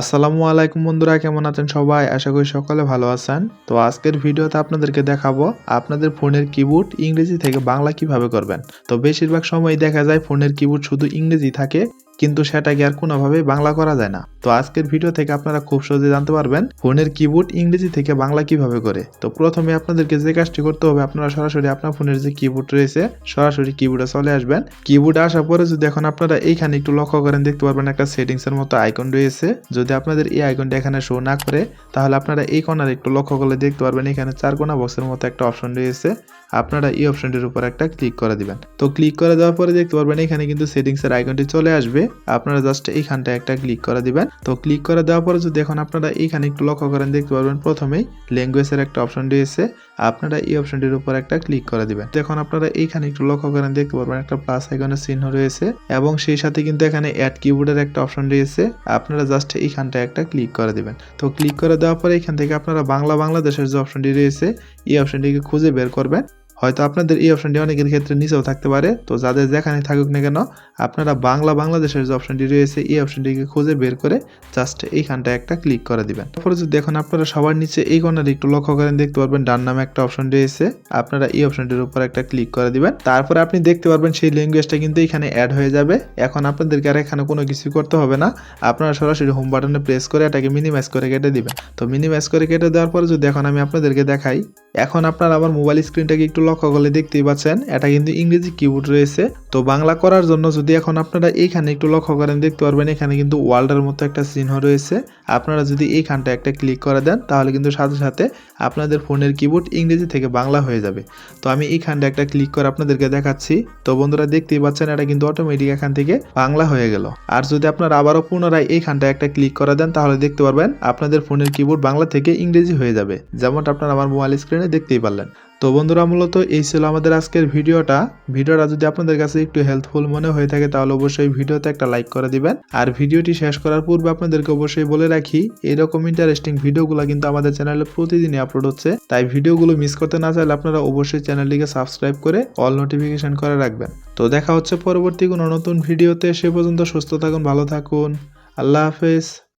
আসসালামু আলাইকুম বন্ধুরা, কেমন আছেন সবাই? আশা করি সকলে ভালো আছেন। তো আজকের ভিডিওতে আপনাদেরকে দেখাবো আপনাদের ফোনের কিবোর্ড ইংরেজি থেকে বাংলা কীভাবে করবেন। তো বেশিরভাগ সময় দেখা যায় ফোনের কিবোর্ড শুধু ইংরেজি থাকে। কিন্তু সেটাকে আর কোনোভাবে বাংলা করা যায় না। তো আজকের ভিডিও থেকে আপনারা খুব সহজে জানতে পারবেন ফোনের কিবোর্ড ইংরেজি থেকে বাংলা কীভাবে করে। তো প্রথমে আপনাদেরকে যে কাজটি করতে হবে, আপনারা সরাসরি আপনার ফোনের যে কিবোর্ড রয়েছে, সরাসরি কিবোর্ডে চলে আসবেন। কিবোর্ডে আসার পরে যদি এখন আপনারা এইখানে একটু লক্ষ্য করেন, দেখতে পারবেন একটা সেটিংস এর মতো আইকন রয়েছে। যদি আপনাদের এই আইকনটা এখানে শো না করে, তাহলে আপনারা এই কর্নারে একটু লক্ষ্য করলে দেখতে পারবেন এখানে চার কোনা বক্সের মতো একটা অপশন রয়েছে। আপনারা এই অপশনটির উপর একটা ক্লিক করে দিবেন। তো ক্লিক করে দেওয়ার পরে দেখতে পারবেন এখানে কিন্তু সেটিংস এর আইকনটি চলে আসবে। আপনারা জাস্ট এইখানটা একটা ক্লিক করে দিবেন। তো ক্লিক করে দেওয়ার পরে যদি এখন আপনারা এইখানে একটু লক্ষ্য করেন, দেখতে পারবেন প্রথমেই ল্যাঙ্গুয়েজের একটা অপশন রয়েছে। আপনারা এই অপশনটির উপর একটা ক্লিক করে দিবেন। এখন আপনারা এইখানে একটু লক্ষ্য করেন, দেখতে পারবেন একটা প্লাস আইকনের চিহ্ন রয়েছে এবং সেই সাথে কিন্তু এখানে অ্যাড কিবোর্ডের একটা অপশন রয়েছে। আপনারা জাস্ট এইখানটা একটা ক্লিক করে দিবেন। তো ক্লিক করে দেওয়ার পরে এখান থেকে আপনারা বাংলা বাংলাদেশের যে অপশনটি রয়েছে, এই অপশনটিকে খুঁজে বের করবেন। হয়তো আপনাদের এই অপশনটি অনেকের ক্ষেত্রে নিচেও থাকতে পারে। তো যাদের যেখানে থাকুক না কেন, আপনারা বাংলা বাংলাদেশের যে অপশনটি রয়েছে, এই অপশনটিকে খুঁজে বের করে জাস্ট এইখানটা একটা ক্লিক করে দিবেন। তারপরে যদি এখন আপনারা সবার নিচে এই কর্নারে একটু লক্ষ্য করেন, দেখতে পারবেন ডান নামে একটা অপশন রয়েছে। আপনারা এই অপশনটির উপর একটা ক্লিক করে দিবেন। তারপরে আপনি দেখতে পারবেন সেই ল্যাঙ্গুয়েজটা কিন্তু এখানে অ্যাড হয়ে যাবে। এখন আপনাদেরকে আর এখানে কোনো কিছু করতে হবে না। আপনারা সরাসরি হোম বাটনে প্রেস করে এটাকে মিনিমাইজ করে কেটে দিবেন। তো মিনিমাইজ করে কেটে দেওয়ার পরে যদি এখন আমি আপনাদেরকে দেখাই, এখন আপনারা আমার মোবাইল স্ক্রিনটাকে একটু লক্ষ্য দেখতেই পাচ্ছেন, এটা কিন্তু ইংরেজি কিবোর্ড রয়েছে। তো বাংলা করার জন্য যদি এখন আপনারা এইখানে একটু লক্ষ্য করেন, দেখতে পারবেন এখানে কিন্তু ওয়ার্ল্ডের মতো একটা চিহ্ন রয়েছে। আপনারা যদি এইখানটা একটা ক্লিক করে দেন, তাহলে কিন্তু সাথে সাথে আপনাদের ফোনের কিবোর্ড ইংরেজি থেকে বাংলা হয়ে যাবে। তো আমি এইখানটা একটা ক্লিক করে আপনাদেরকে দেখাচ্ছি। তো বন্ধুরা দেখতেই পাচ্ছেন, এটা কিন্তু অটোমেটিক এখান থেকে বাংলা হয়ে গেল। আর যদি আপনারা আবারও পুনরায় এইখানটা একটা ক্লিক করে দেন, তাহলে দেখতে পারবেন আপনাদের ফোনের কিবোর্ড বাংলা থেকে ইংরেজি হয়ে যাবে। যেমনটা আপনারা আমার মোবাইল স্ক্রিনে দেখতেই পারলেন। তো বন্ধুরা, মূলত এই ছিল আমাদের আজকের ভিডিওটা। ভিডিওটা যদি আপনাদের কাছে একটু হেল্পফুল মনে হয়ে থাকে, তাহলে অবশ্যই ভিডিওতে একটা লাইক করে দিবেন। আর ভিডিওটি শেষ করার পূর্বে আপনাদেরকে অবশ্যই বলে রাখি, এরকম ইন্টারেস্টিং ভিডিওগুলো কিন্তু আমাদের চ্যানেলে প্রতিদিনই আপলোড হচ্ছে। তাই ভিডিওগুলো মিস করতে না চাইলে আপনারা অবশ্যই চ্যানেলটিকে সাবস্ক্রাইব করে অল নোটিফিকেশন করে রাখবেন। তো দেখা হচ্ছে পরবর্তী কোনো নতুন ভিডিওতে, সে পর্যন্ত সুস্থ থাকুন, ভালো থাকুন। আল্লাহ হাফেজ।